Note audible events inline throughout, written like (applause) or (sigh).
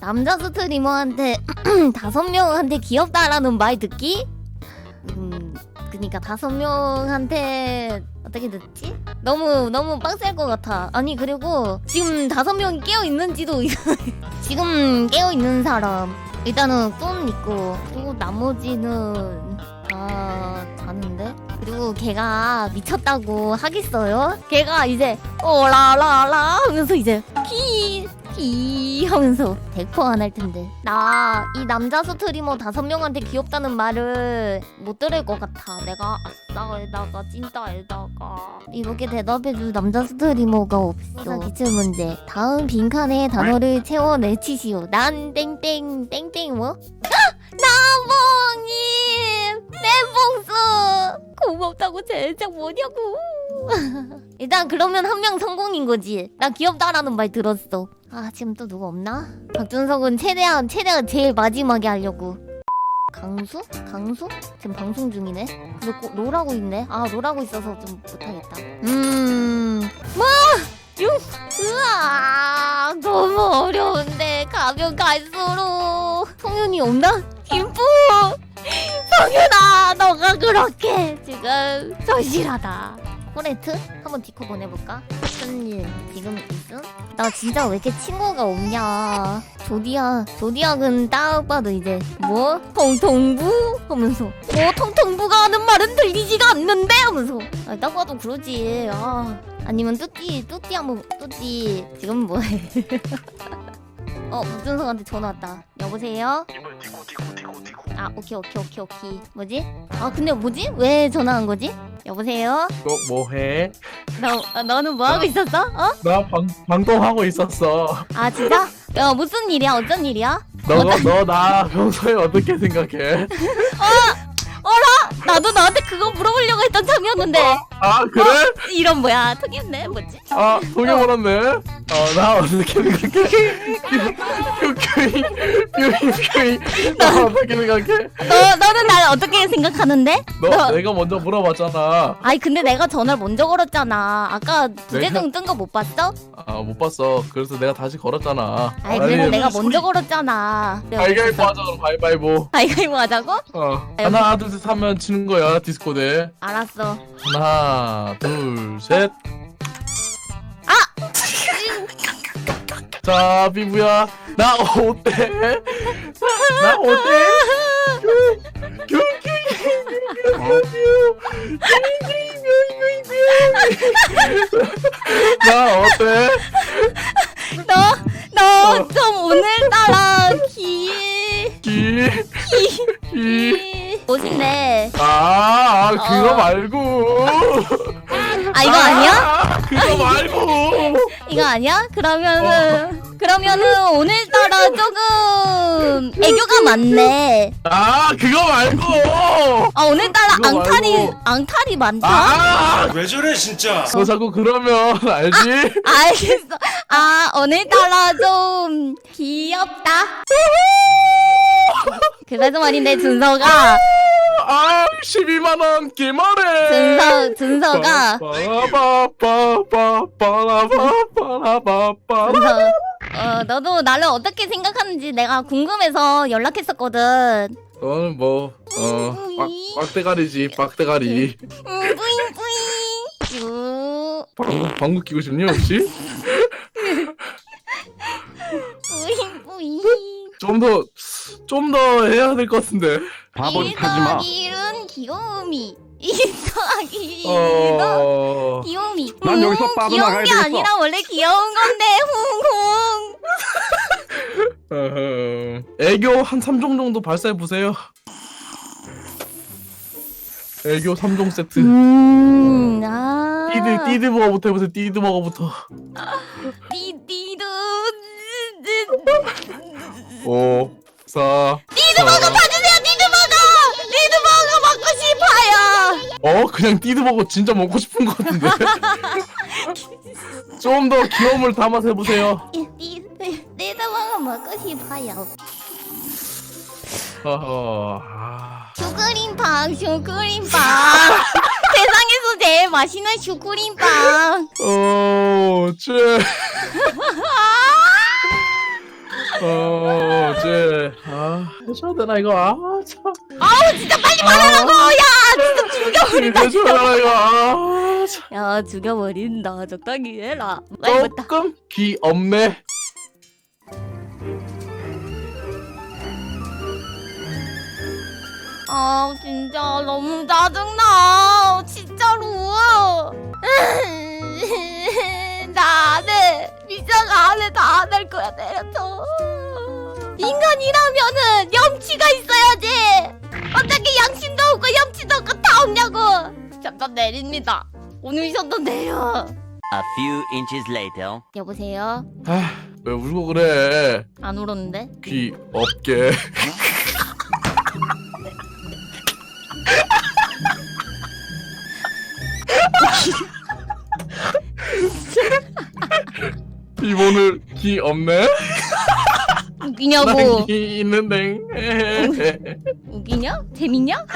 남자 스트리머한테 (clears throat) 다섯 명한테 귀엽다라는 말 듣기? 음, 그니까 다섯 명한테 어떻게 듣지? 너무 너무 빡셀 것 같아. 아니 그리고 지금 다섯 명이 깨어 있는지도 (laughs) 지금 깨어 있는 사람 일단은 꾼 있고 또 나머지는 다 자는데 그리고 걔가 미쳤다고 하겠어요? 걔가 이제 오라라라 하면서 이제 피 피 하면서 대포 안할 텐데. 나 이 남자 스트리머 다섯 명한테 귀엽다는 말을 못 들을 것 같아. 내가 아싸 에다가 찐따 에다가. 이렇게 대답해줄 남자 스트리머가 없어. 기출 문제 다음 빈칸에 단어를 채워 내치시오. 난 땡땡 땡땡 뭐? 나봉님! 내 복수! 고맙다고 제작 뭐냐고 (laughs) 일단 그러면 한 명 성공인 거지 나 귀엽다라는 말 들었어 아 지금 또 누가 없나? 박준석은 최대한 최대한 제일 마지막에 하려고 강수? 강수? 지금 방송 중이네 근데 꼭 롤하고 있네 아 롤하고 있어서 좀 못하겠다 음... 뭐! 육! 으아 너무 어려운데 가면 갈수록 성윤이 없나? 김부! (laughs) 성윤아 너가 그렇게 지금 절실하다 코레트? 한번 디코 보내볼까? 무슨 일 지금 있음? 나 진짜 왜 이렇게 친구가 없냐 조디악 조디악은 딱 봐도 이제 뭐? 통통부? 하면서 뭐 통통부가 하는 말은 들리지가 않는데? 하면서 아, 딱 봐도 그러지 아 아니면 뚜띠 뚜띠 한번 뚜띠 지금 뭐해 (laughs) 어 박준석한테 전화 왔다 여보세요? 아 오케이 오케이 오케이 오케이 뭐지? 아 근데 뭐지? 왜 전화한 거지? 여보세요? 너 뭐해? 너 아, 너는 뭐 하고 있었어? 어? 나 방, 방송하고 있었어. 아 진짜? 야 무슨 일이야? 어쩐 일이야? 너나 평소에 어떻게 생각해? (laughs) 나도 너한테 그거 물어보려고 했던 참이었는데 아 그래? 이런 뭐야 특이했네 뭐지? 아 동해버렸네. 어나 어떻게 생각해? 퓨큐이 퓨큐이 나 어떻게 생각해? 너 너는 날 어떻게 생각하는데? 너 너- 내가 먼저 물어봤잖아. 아니 근데 내가 전화를 먼저 걸었잖아 아까 부재중 뜬거 못 봤어? 아 못 봤어. 그래서 내가 다시 걸었잖아. 아니 그래서 내가 먼저 걸었잖아 가위바위보 하자 그럼 가위바위보. 가위바위보 하자고? 어 하나 둘셋 하면 치는 거야 디스코드. 알았어 하나 둘 셋. 아! 자 비부야 나 어때? 나 어때? 나 그거 어. 말고. 아 이거 아니야? 아, (laughs) 그거 말고. 이거 아니야? 그러면은 그러면은 오늘따라 조금 애교가 많네. 아, 그거 말고. 아 오늘따라 그거 앙탈이 말고. 앙탈이 많다. 아, 왜 저래 진짜 너 자꾸 그러면 (laughs) 알지? 알겠어. 아 오늘따라 좀 귀엽다. (laughs) 그래서 말인데 준서가 아, 12만 원 개말해. 준서 준서가 빠라바빠빠라바빠라바빠. 준서 어 너도 나를 어떻게 생각하는지 내가 궁금해서 연락했었거든. 너는 뭐, 어, 빡, 빡대가리지, 빡대가리. 음, 뿌잉 뿌잉. 우 방구, 방구 끼고 싶니, 혹시? 뿌잉 뿌잉. 좀 더, 좀 더 해야 될 것 같은데. 바보짓 하지 마. 일은 귀요미. 이더하기 는 어, 귀요미. 난 여기서 음, 빠져나가야 귀여운 게 되겠어. 아니라 원래 귀여운 건데 홍홍. 어허. (laughs) 애교 한 3종 정도 발사해 보세요. 애교 3종 세트. 음, 아. 띠드 띠드 버거부터 해보세요. 띠드 버거부터. 띠 띠도. 5 4 띠드 버거 봐주 어 그냥 띠드 버거 진짜 먹고 싶은 것 같은데. (laughs) 좀 더 귀여움을 담아서 해보세요. 띠드 띠드 버거 먹고 싶어요. 어허. 아. 슈크림빵 슈크림빵. (laughs) 세상에서 제일 맛있는 슈크림빵. 어, 쟤. (laughs) 어, 어제 아 해줘야 되나 이거 아 참. 아우 진짜 빨리 말하라고 야 죽여버린다 이거 아 참. 야 죽여버린다 적당히 해라. 빨리 맞다 조금 귀엽네. 아 진짜 너무 짜증나. 진짜로. 나는 미션 안해 다 안 할 거야 내려줘 인간이라면은 염치가 있어야지. 어떻게 양심도 없고 염치도 없고 다 없냐고 잠깐 내립니다 오늘 미션도 내려 A few inches later. 여보세요 아왜 울고 그래? 안 울었는데 귀 없게. 이모는 귀 없네? 웃기냐고 난귀 있는데. 웃기냐? 재밌냐?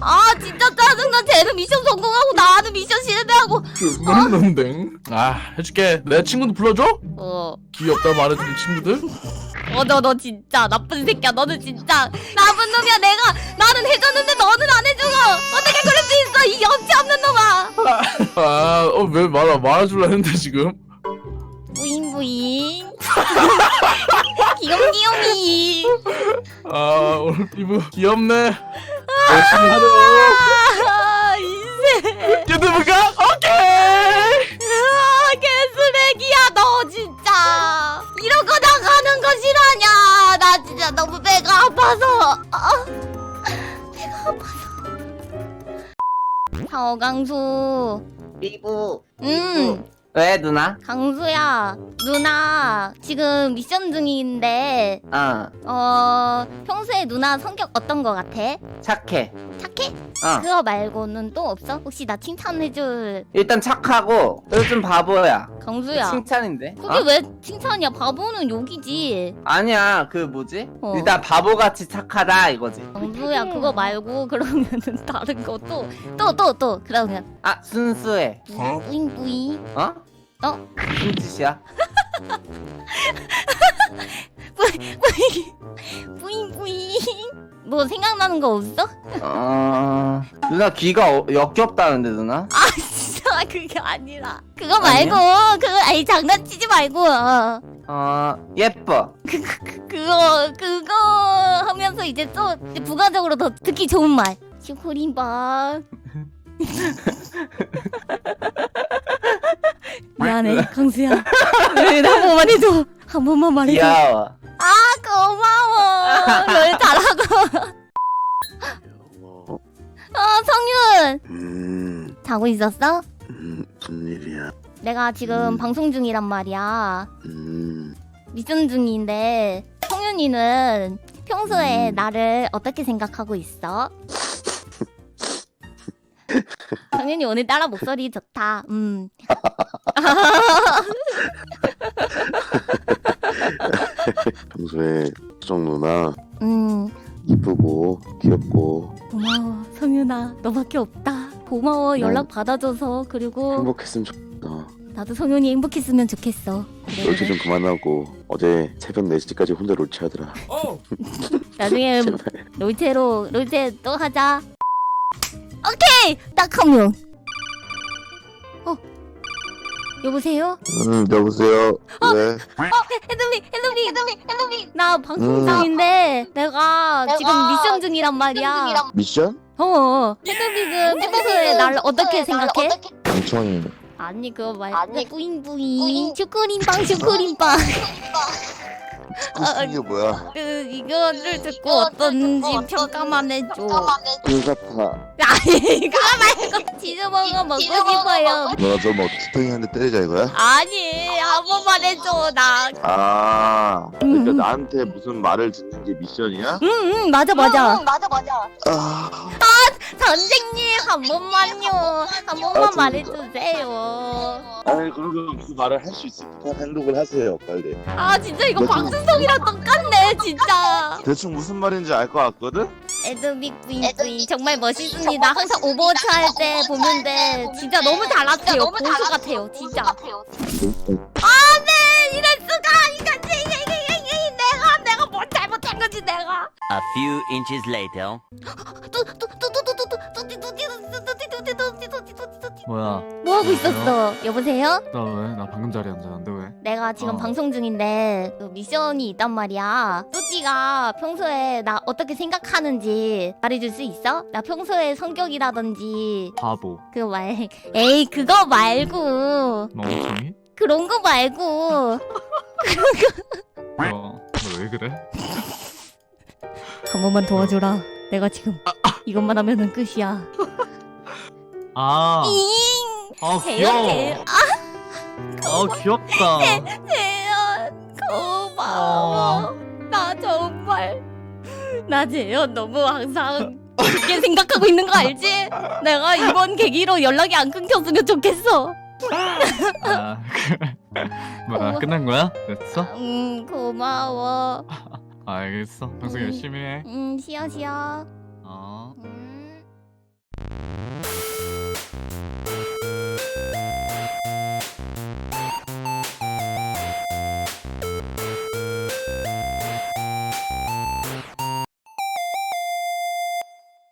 아 진짜 짜증나 쟤는 미션 성공하고 나는 미션 실패하고 모르는데. 아 해줄게. 내 친구도 불러줘? 어귀 없다 말해주는 친구들? 어, 너, 너 진짜 나쁜 새끼야. 너는 진짜 나쁜 놈이야. 내가 나는 해줬는데 너는 안 해주고 어떻게 그럴 수 있어? 이 염치 없는 놈아. 아어왜 말아 말아줄라 했는데 지금? 부잉 부잉. (laughs) 귀염 귀염이. 아 오늘 피부 귀엽네. 열심히 하려. 아 인생. 유튜브가 오케이. 아 개쓰레기야 너 진짜. 이러고 나가는 거 싫어하냐? 나 진짜 너무 배가 아파서. 아, 배가 아파서. 사어강수. 삐부. 음. 왜 누나? 강수야, 누나 지금 미션 중인데 어 어 평소에 누나 성격 어떤 거 같아? 착해. 착해? 어 그거 말고는 또 없어? 혹시 나 칭찬해줄 일단 착하고 요즘 바보야. 강수야? 칭찬인데? 그게 어? 왜 칭찬이야? 바보는 욕이지. 아니야 그 뭐지? 어. 일단 바보같이 착하다 이거지. 강수야 그거 말고 그러면은 다른 거 또 또 또 또 그러면 아 순수해. 뿌잉 뿌잉 어? 어? 무슨 짓이야? (laughs) 뿌잉 뿌잉 뭐 생각나는 거 없어? 어 누나 귀가 어, 역겹다는데 누나? 아 진짜 그게 아니라 그거 말고 그거 아니 장난치지 말고 어. 어 예뻐. 그, 그, 그, 그거 그거 하면서 이제 또 이제 부가적으로 더 듣기 좋은 말 슈크림밥 (laughs) 미안해 강수야 왜한 번만 해줘 한 번만 말해줘 귀여워. 아 고마워 널 잘하고 아 성윤 음, 자고 있었어? 음, 무슨 일이야? 내가 지금 음. 방송 중이란 말이야 음, 미션 중인데 성윤이는 평소에 음. 나를 어떻게 생각하고 있어? 성윤이 오늘 따라 목소리 좋다. 음. 평소에 수정 누나 음. 이쁘고 귀엽고 고마워. 성윤아. 너밖에 없다. 고마워. 연락 받아줘서. 그리고 행복했으면 좋겠다. 나도 성윤이 행복했으면 좋겠어. 그래, 롤체 그래. 좀 그만하고 어제 새벽 4시까지 혼자 롤체 하더라. (laughs) 나중에 제발. 롤체로 롤체 또 하자. 오케이. 딱한 명. 어. 여보세요? 음, 여보세요. 네. 해드미, 해드미, 해드미, 해드미. 나 방송 음. 중인데 내가 내가 지금 미션 중이란 말이야. 미션? 어, 해드미는 평소에 나를 어떻게 생각해? 엄청 아니 그거 말고 아니, 뿌잉 뿌잉 뿌잉. 슈크림빵 슈크림빵. 무슨 게 뭐야? 그 이거를 듣고 어떤지 평가만 해줘. 불같아. 아니 그거 말고 치즈버거 먹고 싶어요. 너가 저뭐 투탱이한테 때리자 이거야? 아니 한 번만 해줘 나. 아, 그러니까 음. 나한테 무슨 말을 듣는 게 미션이야? 응응 맞아 맞아. 맞아 맞아. 아, 선생님 한 번만요. 한 번만 아, 진짜. 말해주세요. 아이 그러면 무슨 말을 할 수 있을 듯한 행동을 하세요 빨리 아 진짜 이거 몇 점? 박준성이랑 똑같네 진짜. 대충 무슨 말인지 알 것 같거든? 에드빅 부인부인 정말 멋있습니다. 항상 오버워치 할 때 보는데 진짜 너무 잘났대요. 고수 같아요 진짜. 아네 이럴 수가 이건 이게 이게 이게 이게 내가 내가 뭘 잘못한 거지 내가. A few inches later. 뭐야? 뭐 하고 있었어? 여보세요? 나 왜? 나 방금 자리에 앉았는데 왜? 내가 지금 어. 방송 중인데 그 미션이 있단 말이야. 뚜띠가 평소에 나 어떻게 생각하는지 말해줄 수 있어? 나 평소에 성격이라든지 바보. 그 말. 에이 그거 말고 멍청이? 그런 거 말고 너, 너왜 그래? 한 번만 도와줘라. 내가 지금 이것만 하면은 끝이야. 아, 잉. 아 귀여워. 대현. 아 귀엽다. 재현 고마워. 나 정말 나 재현 너무 항상 좋게 생각하고 있는 거 알지? 내가 이번 계기로 연락이 안 끊겼으면 좋겠어. 아, 뭐야 어머. 끝난 거야? 됐어? 음 고마워. 알겠어. 방송 음. 열심히 해. 음 쉬어 쉬어.